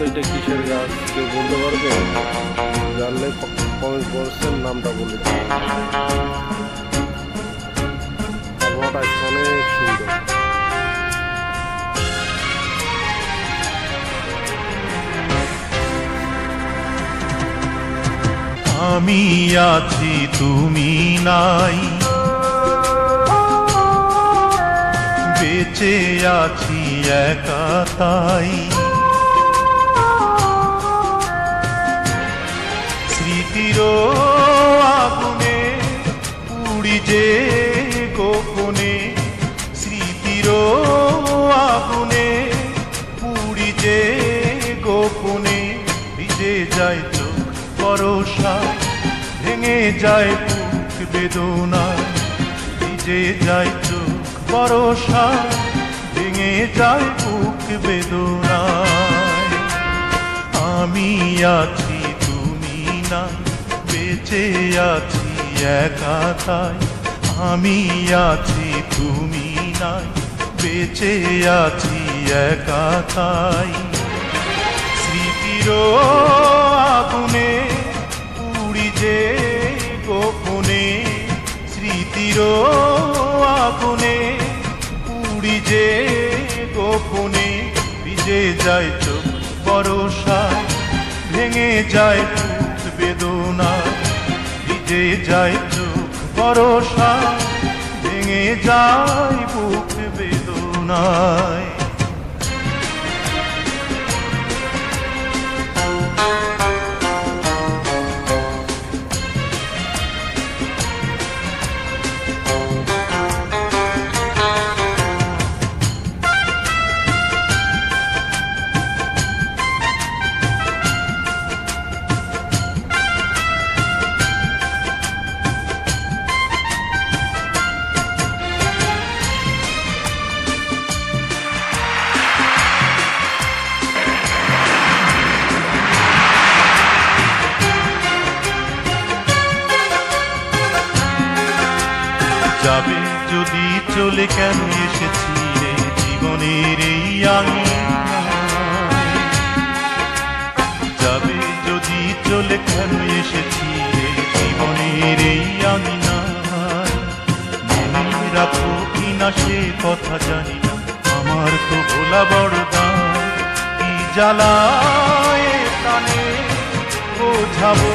তো এটা কিসের গাছ কেউ বলতে পারবে? জানলে কমেন্ট করছেন নামটা বলে আবহাওয়াটা অনেক সুন্দর। আমি আছি, তুমি নাই। বেঁচে আছি, একা তাই। স্মৃতির আগুনে, পুড়ি যে গোপনে স্মৃতির আগুনে, পুড়ি যে গোপনে, ভিজে যায় চোখ ভরসা ভেঙে যায় বুক বেদনায়, ভিজে যায় চোখ ভরসা ভেঙে যায় বুক বেদনায়। আমি আছি না, বেঁচে আছি একা তাই। আমি আছি, তুমি নাই, বেঁচে আছি একা তাই। স্মৃতির আগুনে, পুড়ি যে গোপনে, স্মৃতির আগুনে, পুড়ি যে গোপনে, ভিজে যায় চোখ বরসা ভেঙে যায় বেদনা ভিজে যায় চোখ ভরসা ভেঙে যায় বুক বেদনায়। যাবে যদি চলে কেন এসেছি জীবনের এই আঙিনায়? যাবে যদি চলে কেন এসেছি জীবনের এই আঙিনায়? মনে রাখো সে কথা জানি না, আমার তো ভোলা বড় দায় কি জ্বালায় বোঝাবো